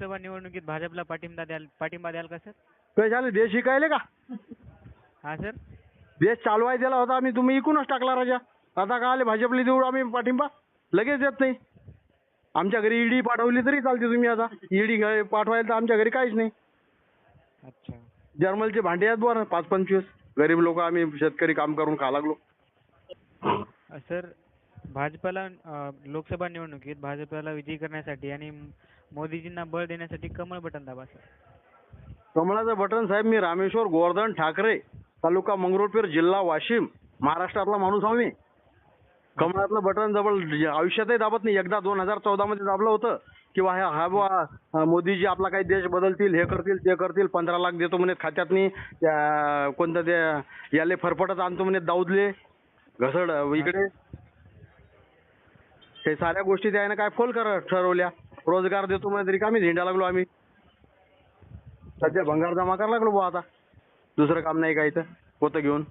लोकसभा निवडणुकीत भाजपला पाठिंबा द्याल पाठिंबा द्याल का सर? काय झालं? देश शिकायले का? हा सर? देश चालवाय दिला होता आम्ही तुम्ही इकूनच टाकला राजा. आता का आले भाजपला देऊ आम्ही पाठिंबा? लगेच देत नाही. आमच्या घरी ईडी पाठवली तरी चालते तुम्ही आता. ईडी पाठवायला तर आमच्या घरी काहीच नाही. अच्छा. जर्मलचे भांडे आहेत बरं पाच पंचवीस. गरीब लोक आम्ही शेतकरी काम करून खा लागलो. सर भाजपला अ, लोकसभा निवडणुकीत भाजपला विजयी करण्यासाठी आणि मोदीजींना बळ देण्यासाठी कमळ बटन दाबा सर. कमळाचं बटन साहेब मी रामेश्वर गोवर्धन ठाकरे तालुका मंगरुळपीर जिल्हा वाशिम महाराष्ट्रातला माणूस आहो मी कमळातलं बटन जवळ आयुष्यातही दाबत नाही. एकदा दोन हजार चौदा मध्ये दाबलं होतं किंवा हा हा बुवा मोदीजी आपला काही देश बदलतील हे करतील ते करतील पंधरा लाख देतो म्हणे खात्यातनी त्या कोणतं ते याले फरफटत आणतो म्हणे दाऊदले घसड इकडे. हे साऱ्या गोष्टी त्याने काय फोल कर ठरवल्या. रोजगार देतो म्हणजे तरी कामी झेंडा लागलो आम्ही. सध्या भंगार जमा करायला लागलो बुवा आता. दुसरं काम नाही काय तर होतं घेऊन.